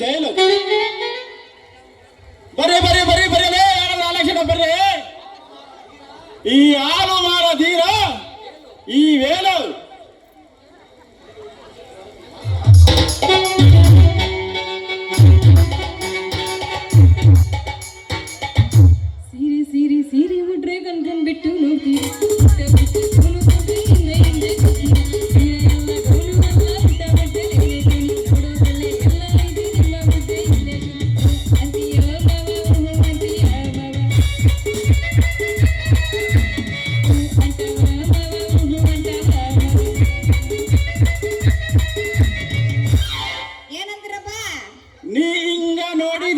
ಜೈಲು ಬರೀ ಬರೀ ಬರೀ ಬರೀ ಯಾರಾದ್ರೂ ಆಲಕ್ಷಣ ಬರ್ರಿ. ಈ ಹಾಲು ಮಾರ ಧೀರ, ಈ ವೇಲು. ಸೀರೆ ಸೀರೆ ಸೀರೆ ಉಡ್ರೆ ಕಣ್ಕೊಂಡ್ಬಿಟ್ಟು ನೋಡ್ತೀವಿ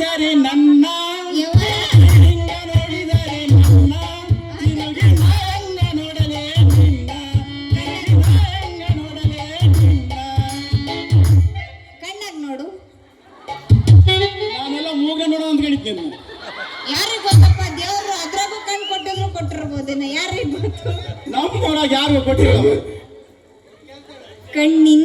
ನೋಡಿದರೆ ನನ್ನ ಹಿಂಗ ನೋಡಿದರೆ ನನ್ನ. ನಿನಗೆ ಹೆಂಗ ನೋಡಲೇ ನಿನ್ನ ನೋಡಲೇ ನಿನ್ನ ಕಣ್ಣಾಗ ನೋಡು. ನಾನೆಲ್ಲ ಮೂಗ ನೋಡು ಅಂತ ಹೇಳಿದ್ದೇನೆ. ಯಾರಿಗ್ ಗೊತ್ತಪ್ಪ ದೇವ್ರು ಅದ್ರಾಗೂ ಕಣ್ಣು ಕೊಟ್ಟಿದ್ರು ಕೊಟ್ಟಿರ್ಬೋದೇನ ಯಾರಿಗ್ ಗೊತ್ತು? ನಮ್ಮೊಳಗೆ ಯಾರು ಕೊಟ್ಟಿಲ್ಲ. ಕಣ್ಣಿಂದ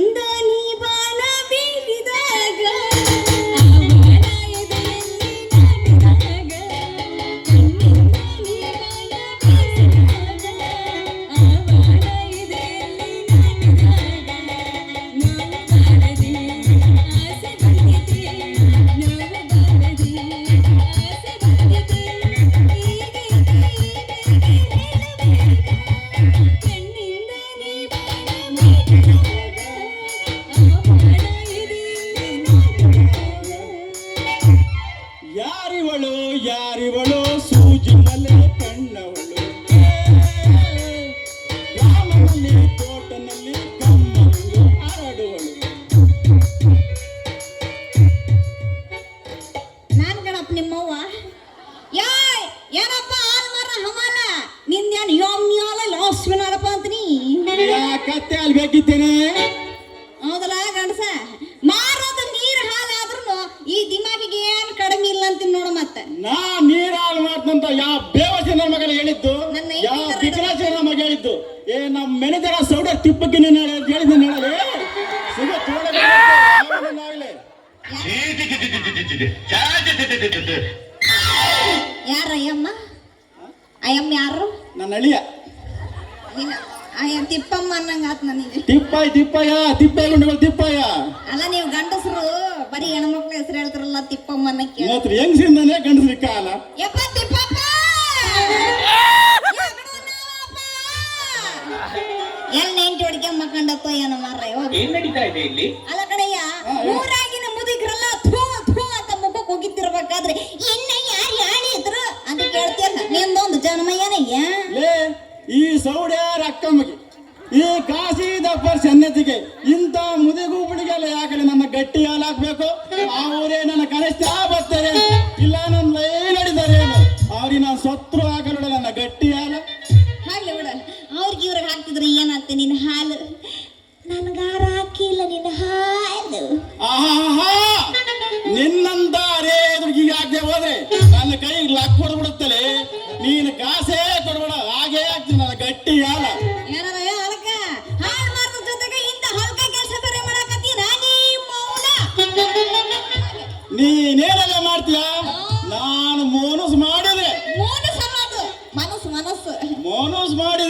Mm-hmm. ಯಾಕತ್ತೆ ಅಲ್ಲಿ ಬೇಕಿದ್ದೇನೆ ಹೌದಲ್ಲ ಗಂಡಸ ಮಾರೋದು ನೀರ್ ಹಾಲಾದ್ರೂ ಈ ದಿಮಾಗಿಗೆ ಏನ್ ಕಡಿಮೆ ಇಲ್ಲ ಅಂತ ನೋಡು ಮತ್ತೆ. ನಾ ನೀರಾಳು ಮಾಡ್ತಂತ ಯಾವ ಬೇವಸಿ ನನ್ನ ಮಗನ ಹೇಳಿದ್ದು? ನನ್ನ ಯಾವ ಹೆಂಡತಿ ಬಿಕರಾಜ ನನ್ನ ಮಗ ಹೇಳಿದ್ದು? ಏ ನಮ್ಮ ಮೆನೆದರ ಸೌಡ ತಿಪ್ಪಕ್ಕೆ ನೀನು ಹೇಳಿದ್ದು ಹೇಳಲಿ ಸಿಗ ತೋಡಲೇ ಯಾರ ಅಯ್ಯಮ್ಮ? ಅಯ್ಯಮ್ಮ ಯಾರು? ನನ್ನ ಅಳಿಯ. ನಿನ್ನ ಅಯ್ಯ ತಿಪ್ಪಮ್ಮ ಅನ್ನಂಗ ಆತ್ ನನಗೆ. ತಿಪ್ಪಾಯ್ ತಿಪ್ಪಯ್ಯ ತಿಪ್ಪಯ್ಯಗೊಂಡುಗಳು ತಿಪ್ಪಯ್ಯ. ಅಲ್ಲ ನೀವು ಗಂಡಸರು ಬರೀ ಹೆಣ್ಮಕ್ಳ ಹೆಸರು ಹೇಳ್ತಾರಲ್ಲ ತಿಪ್ಪಮ್ಮ ಅನ್ನಕ್ಕೆ. ಇವತ್ತು ಹೆಂಗಸಿಂದನೇ ಗಂಡಸ್ರಿ ಕಾಲ? ಯಪ್ಪ ತಿಪ್ಪಪ್ಪ! ಎಲ್ ನೆಂಟಿ ಹೊಡಿಕೆ ಮಕ್ಕಂಡಪ್ಪ ಏನೋ ಮಾರ್ರೆ ಹೋಗಿ. ಏನ್ ನಡೀತಾ ಇದೆ ಇಲ್ಲಿ? ಅಲ್ಲ ಕಡೆಯ ಊರಾಗಿನ ಮುದುಕರೆಲ್ಲ ಥೂ ಥೂ ಅಂತ ಮುಖಕ್ಕೆ ಹೋಗಿತ್ತಿರ್ಬೇಕಾದ್ರೆ ಇನ್ನ ಯಾರು ಯಾಣಿದ್ರು ಅಂತ ಕೇಳ್ತೀಯಲ್ಲ ನಿಂದೊಂದು ಜನ್ಮ ಏನಯ್ಯ ಈ ಸೌಡ್ಯ ಅಕ್ಕಮ್ಮಗೆ ಈ ಕಾಶಿದಪ್ಪರ್ ಸನ್ನತಿಗೆ ಇಂಥ ಮುದಿಗೂಪಡಿಗೆಲ್ಲ ಯಾಕಡೆ ನನ್ನ ಗಟ್ಟಿ ಹಾಲು ಅವರೇ ನನ್ನ ಕನಿಷ್ಠ ಬರ್ತಾರೆ ಇಲ್ಲ ನನ್ನ ಲೈ ನಡೀತಾರೆ ಅವ್ರಿಗೆ ನಾನು ಸತ್ರು ಹಾಕಲು ನನ್ನ ಗಟ್ಟಿ ಹಾಲು? ಹಾಗೆ ಬಿಡ. ಅವ್ರಿಗೆ ಇವ್ರಿಗೆ ಹಾಕ್ತಿದ್ರೆ ಏನಾಗ್ತೆ ನಿನ್ನ ಹಾಲು? ನನ್ಗಾರ ಹಾಕಿಲ್ಲ ನಿನ್ನ ಹಾಲು. ಆಹಾ ನಿನ್ನಂತ ಅರೇ ಹಾಕದೆ ಹೋದ್ರೆ? ನನ್ನ ಕೈಗೆ ಲಕ್ ಹೊಡ್ಬಿಡುತ್ತಲೇ ನೀನು ಕಾಸೇ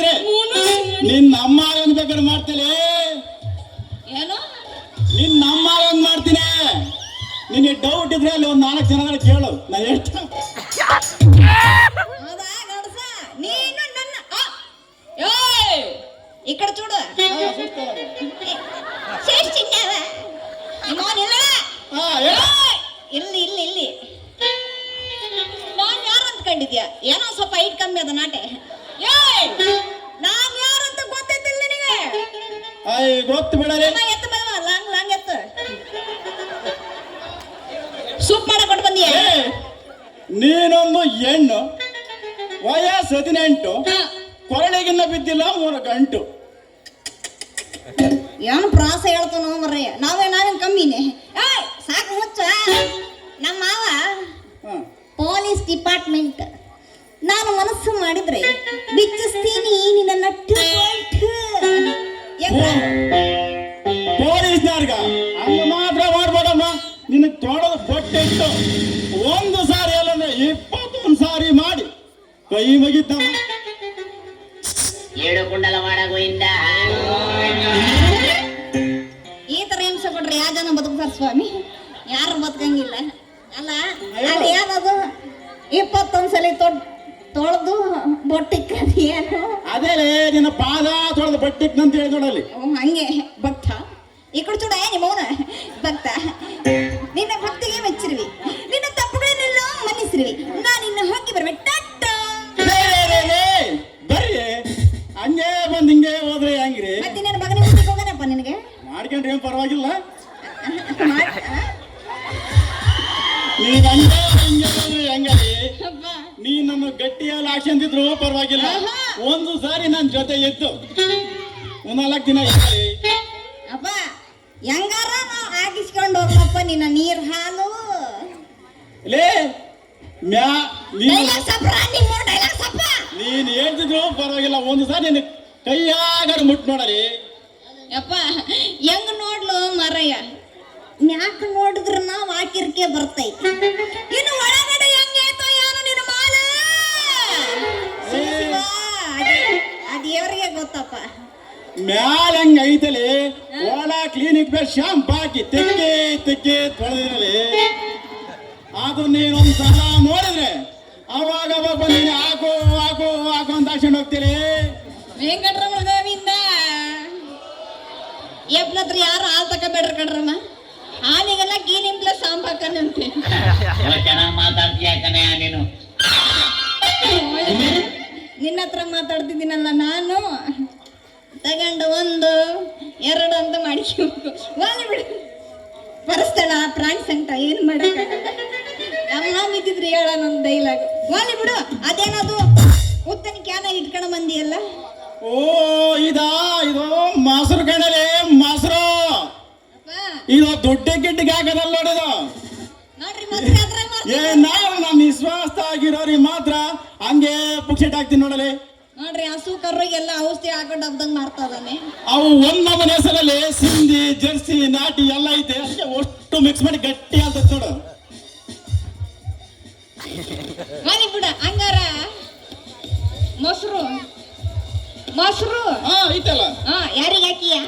ಮಾಡಿದ್ರೆ ನಿನ್ನ ಅಮ್ಮ ಒಂದ್ ಬೇಕಾದ್ರೆ ಮಾಡ್ತೇನೆ. ನಿನ್ನ ಅಮ್ಮ ಒಂದ್ ಮಾಡ್ತೀನಿ? ನಿನ್ಗೆ ಡೌಟ್ ಇದ್ರೆ ಅಲ್ಲಿ ಒಂದ್ ನಾಲ್ಕು ಜನಗಳ ಕೇಳು. ನಾನು ಎಷ್ಟು ಕಡೆ చూడు. ಇಲ್ಲಿ ಇಲ್ಲಿ ಇಲ್ಲಿ. ನಾನು ಯಾರು ಅಂದ್ಕೊಂಡಿದ್ಯಾ? ಏನೋ ಸ್ವಲ್ಪ ಹೈಟ್ ಕಮ್ಮಿ ಅದ ನಾಟೆ ಏಯ್ ನಾನ್ ಯಾರಂತ ಗೊತ್ತೈತಿಲ್ಲ ನಿನಗೆ ಅಯ್ಯ ಗೊತ್ತು ಬಿಡಲಿ ಅಮ್ಮ ಎತ್ತು ಬರುವ ಲಾಂಗ್ ಲಾಂಗ್ ಎತ್ತು. ಸೂಪ್ ಮಾಡಕ್ ಕೊಟ್ಟು ಬಂದಿಯ ಏ ನೀನೊಂದು ಹೆಣ್ಣು ವಯಸ್ಸು ಹದಿನೆಂಟು. ಕೊರಳಿಗಿನ್ನ ಬಿದ್ದಿಲ್ಲ ಮೂರು ಗಂಟು. ಏನು ಪ್ರಾಸ ಹೇಳ್ತಾನೋ ಮರ್ರಿ. ನಾವೇ ನಾವೇನ್ ಕಮ್ಮಿನೇ. ಏಯ್ ಸಾಕು ಮುಚ್ಚ ನಮ್ಮ ಮಾವ. Police department. ನಾನು ಮನಸ್ಸು ಮಾಡಿದ್ರೆ ಬಿಚ್ಚಿಸ್ತೀನಿ ನಿನ್ನ ನಟ್ಟು? ಪೊಲೀಸ್ನವ್ರಿಗ ಹಂಗ ಮಾತ್ರ ಮಾಡ್ಬೇಡಮ್ಮ ನಿನಗೆ ತೊಡೋದು ಇತ್ತು. ಒಂದು ಸಾರಿ ಅಲ್ಲ ಇಪ್ಪತ್ತೊಂದು ಸಾರಿ ಮಾಡಿ. ಕೈ ಮುಗಿತಮ್ಮ ಏಳು ಕುಂಡಲವಾಡ ಇಂದ ಈ ತರ ಹಿಂಸೆ ಕೊಟ್ರೆ ಯಾವ ಜನ ಬದುಕ್ತಾರ ಸ್ವಾಮಿ. ಯಾರು ಬದುಕಂಗಿಲ್ಲ. ಅಲ್ಲ ಅಲ್ಲಿ ಏನದು ಇಪ್ಪತ್ತೊಂದು ಸಲ ತೊಡ್ ತೊಳೆದು ಬೊಟ್ಟಿಕ್ ಏನು? ಅದೇ ನಿನ್ನ ಪಾದ ತೊಳೆದು ಬಟ್ಟಿಕ್ ಅಂತ ಹೇಳಿ ನೋಡಲ್ಲಿ. ಹಂಗೆ. ಭಕ್ತ. ಈ ಕಡೆ ಚೂಡ ನಿಮ್ಮ ಮೌನ ಭಕ್ತ. ನಿನ್ನ ಭಕ್ತಿಗೆ ಮೆಚ್ಚಿರುವಿ. ನಿನ್ನ ತಪ್ಪುಗಳನ್ನೆಲ್ಲ ಮನ್ನಿಸಿರುವಿ. ನಾನು ನಿನ್ನ ಹೋಗಿ ಬರ್ಬೇಕು ಬರ್ರಿ. ಹಂಗೆ ಬಂದ್ ಹಿಂಗೆ ಹೋದ್ರೆ ಹಂಗ್ರಿ? ಮತ್ತೆ ನಿನ್ನ ಮಗನ ಹೋಗನಪ್ಪ ನಿನಗೆ? ಮಾಡ್ಕೊಂಡ್ರೆ ಏನ್ ಪರವಾಗಿಲ್ಲ ನನ್ನ ಜೊತೆ ಇದ್ದು ನಾಲ್ಕು ದಿನ ಇರಲಿ. ಅಪ್ಪ ಹೆಂಗಾರ ನಾವು ಹೋಗ್ಲಪ್ಪ ನಿನ್ನ ನೀರ್ ಹಾಲು? ಲೇ ಮ್ಯಾ ನೀನು ಹೇಳ್ತಿದ್ರು ಪರವಾಗಿಲ್ಲ ಒಂದು ಸಾರಿ ನಿನ್ನ ಕೈಯಾಗಡೆ ಮುಟ್ ನೋಡಲಿ. ಅಪ್ಪ ಹೆಂಗ್ ನೋಡ್ಲು ಮರಯ್ಯ? ಮ್ಯಾಕ್ ನೋಡಿದ್ರ ನಾವ್ ಹಾಕಿರ್ಕೆ ಬರ್ತೈತಿ. ಇನ್ನು ಒಳಗಡೆ ದೇವ್ರಿಗೆ ಗೊತ್ತಪ್ಪ. ಮ್ಯಾಲ ಹಂಗ ಐತಲಿ ಓಲಾ ಕ್ಲಿನಿಕ್ ಮೇಲೆ ಶಾಂಪ್ ಹಾಕಿ ತೆಕ್ಕಿ ತೆಕ್ಕಿ ತೊಳೆದಿರಲಿ. ಅದು ನೀನು ಸಲ ನೋಡಿದ್ರೆ ಅವಾಗ ಅವಾಗ ನೀನು ಹಾಕು ಹಾಕು ಹಾಕು ಅಂತ ಹಾಕ್ಸ್ಕೊಂಡು ಹೋಗ್ತೀರಿ. ವೆಂಕಟ್ರಮಣ ಗೋವಿಂದ ಎಪ್ಲತ್ರ ಯಾರು ಹಾಲು ತಗೋಬೇಡ್ರಿ ಕಣ್ರಮ್ಮ. ಹಾಲಿಗೆಲ್ಲ ಗೀನಿಂಪ್ಲ ಸಾಂಬಾಕನಂತೆ ಚೆನ್ನಾಗಿ ಮಾತಾಡ್ತೀಯ ಕಣೆ ನೀನು? ನಿನ್ನ ಹತ್ರ ಮಾತಾಡ್ತಿದ್ದೀನಲ್ಲ ನಾನು? ತಗೊಂಡು ಒಂದು ಎರಡು ಅಂತ ಮಾಡಿಸ್ಬೇಕು ವಾಲಿ ಬಿಡು. ಪರಸ್ಥಳ ಪ್ರಾಣಿ ಸಂಕಟ ಏನು ಮಾಡಕ್ಕಾಗಲ್ಲ ಹೇಳ ಒಂದು ಡೈಲಾಗ್ ವಾಲಿ ಬಿಡು. ಅದೇನದು? ಉತ್ತನ ಕ್ಯಾನ ಇಟ್ಕೊಂಡು ಬಂದಿಯಲ್ಲ? ಓ ಇದಾ? ಇದು ಮಾಸರು ಕಣಲೆ ಮಾಸರು. ಇದು ದೊಡ್ಡ ಗಿಡ್ಡಿಗೆ ಹಾಕದಲ್ಲ ನೋಡಿದು ನೋಡ್ರಿ ಅದ್ರಾಗ ಏ ನಾನು ನಾವು ನಮ್ಮ ವಿಶ್ವಾಸ ಆಗಿರೋರಿಗೆ ಮಾತ್ರ ಹಂಗೆ ಪುಕ್ಷೆಟ್ ಹಾಕ್ತೀನಿ ನೋಡಲಿ. ನೋಡ್ರಿ ಹಸು ಕರ್ರಿಗೆಲ್ಲ ಔಷಧಿ ಹಾಕೊಂಡು ಹಬ್ದಂಗ್ ಮಾಡ್ತಾ ಇದ್ದಾನೆ. ಅವು ಒಂದ್ ನಮೂನೆ ಹೆಸರಲ್ಲಿ ಸಿಂಧಿ ಜರ್ಸಿ ನಾಟಿ ಎಲ್ಲ ಐತೆ. ಅಷ್ಟು ಮಿಕ್ಸ್ ಮಾಡಿ ಗಟ್ಟಿ ಆಗ್ತದೆ ನೋಡು. ವಾಲಿ ಬಿಡ ಹಂಗಾರ. ಮೊಸರು. ಮೊಸರು. ಹಾ ಐತಲ್ಲ. ಹಾ ಯಾರಿಗೆ ಹಾಕಿಯಾ?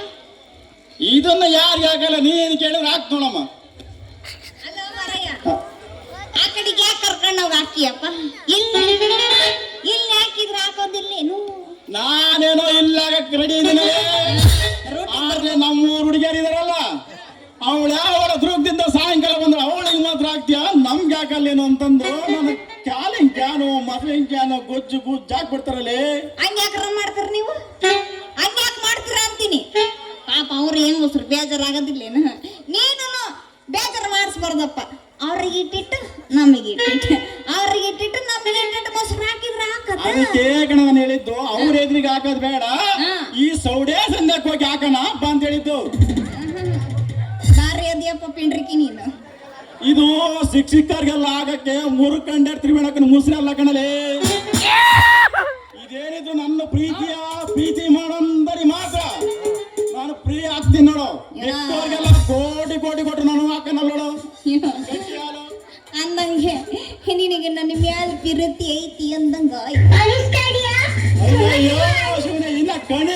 ಇದನ್ನ ಯಾರಿಗೆ ಹಾಕಲ್ಲ ನೀನ್ ಕೇಳಿದ್ರೆ ಹಾಕ್ ನೋಡಮ್ಮ ಅಲ್ಲ ಮಾರಯ್ಯ ಹಾ. ಆ ಹೋಗಿ ಹಾಕಿಯಪ್ಪ. ಇಲ್ಲಿ ಇಲ್ಲಿ ಹಾಕಿದ್ರೆ ಹಾಕೋದಿಲ್ಲೇನು ನಾನೇನೋ ಇಲ್ಲ ರೆಡಿ ಇದೀನಿ ಆದ್ರೆ ನಮ್ಮೂರ್ ಹುಡುಗಿಯರು ಇದಾರಲ್ಲ ಅವಳು ಯಾವ ದುರ್ಗದಿಂದ ಸಾಯಂಕಾಲ ಬಂದ್ರೆ ಅವಳಿಗೆ ಮಾತ್ರ ಆಗ್ತೀಯಾ ನಮ್ಗೆ ಹಾಕಲ್ಲೇನು ಅಂತಂದು ನನ್ನ ಕ್ಯಾಲಿಂಗ್ ಕ್ಯಾನು ಮಸಲಿಂಗ್ ಕ್ಯಾನು ಗೊಜ್ಜು ಗುಜ್ಜು ಹಾಕ್ಬಿಡ್ತಾರಲ್ಲಿ. ಹಂಗೆ ರನ್ ಮಾಡ್ತೀರ ನೀವು? ಹಂಗೆ ಯಾಕೆ ಮಾಡ್ತೀರಾ ಅಂತೀನಿ? ಪಾಪ ಅವ್ರು ಏನು ಉಸ್ರು ಬೇಜಾರಾಗೋದಿಲ್ಲೇನು ಅದಕ್ಕೆ ಕಣ ನಾನು ಹೇಳಿದ್ದು ಅವ್ರ ಎದುರಿಗೆ ಹಾಕೋದ್ ಬೇಡ. ಈ ಸೌಡೆ ಸಂದಕ್ಕೆ ಹೋಗಿ ಹಾಕೋಣ ಅಪ್ಪ ಅಂತ ಹೇಳಿದ್ದು. ಬಾರಿ ಅದಿಯಪ್ಪ ಪಿಂಡ್ರಿಕಿ ನೀನು? ಇದು ಶಿಕ್ಷಕರಿಗೆಲ್ಲ ಆಗಕ್ಕೆ ಮುರುಕಂಡೆ ತ್ರಿವೇಣಕ್ಕನ ಮುಸ್ರಲ್ಲ ಕಣಲೆ. ಇದೇನಿದು ನನ್ನ ಪ್ರೀತಿಯ ಪ್ರೀತಿ ಮಾಡೋಂದರಿ ಮಾತ್ರ. ನಾನು ಪ್ರಿಯ ಆಗ್ತೀನಿ ನೋಡು. ನನ್ನ ಮ್ಯಾಲ ಪಿರತಿ ಐತಿ ಅಂದಂಗ ಅಯ್ಯಯ್ಯೋ ಶಿವನೇ ಇನ್ನ ಕಣಿ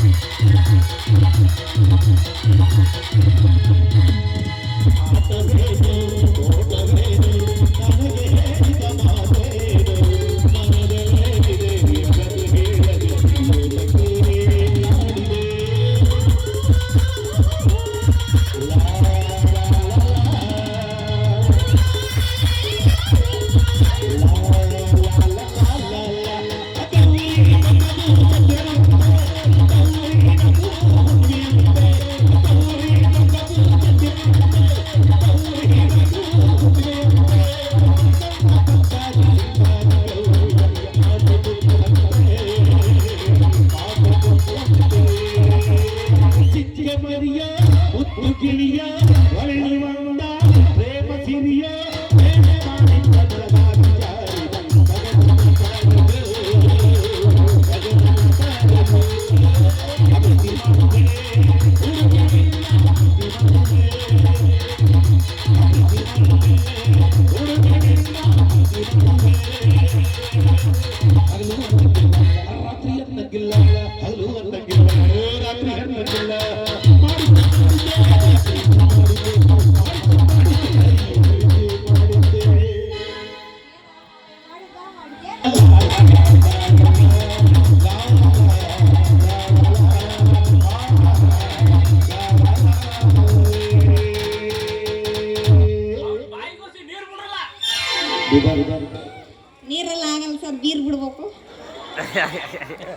Thank you. ನೀರೆಲ್ಲ ಆಗಲ್ಲ ಸರ್ ಬೀರ್ ಬಿಡ್ಬೇಕು